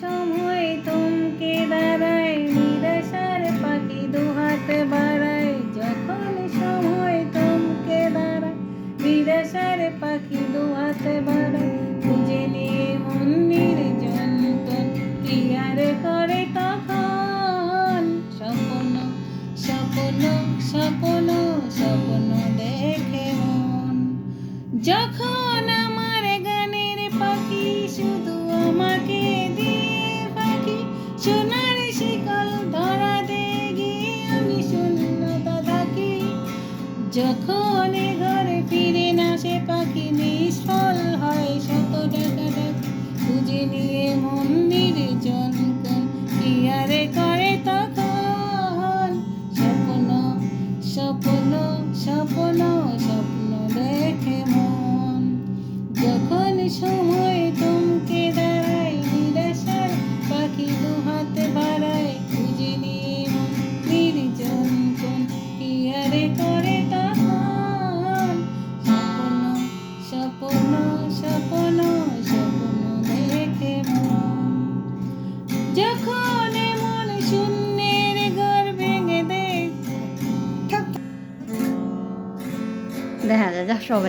সময় থমকে দাঁড়ায়, নিরাশার পাখি দুহাত বাড়ায়। যখন সময় থমকে দাঁড়ায়, নিরাশার পাখি দুহাত বাড়ায়। খুঁজে নিয়ে মন্দির যন্তন কি আর করে তখন। স্বপ্ন স্বপ্ন স্বপ্ন স্বপ্ন। যখন ঘরে ফিরে না, সে পাখি নিষ্ফল হয়। শত টাকা টাকা খুঁজে নিয়ে মন্দির জনকন। আরে করে তখন স্বপ্ন স্বপ্ন স্বপ্ন স্বপ্ন দেখে মন। যখন সময় থমকে দাঁড়ায়, নিরাশার পাখি দু হাতে বাড়ায়, খুঁজে নিয়ে মন্দির জনকন। আরে করে দেখা যায় যা সবাই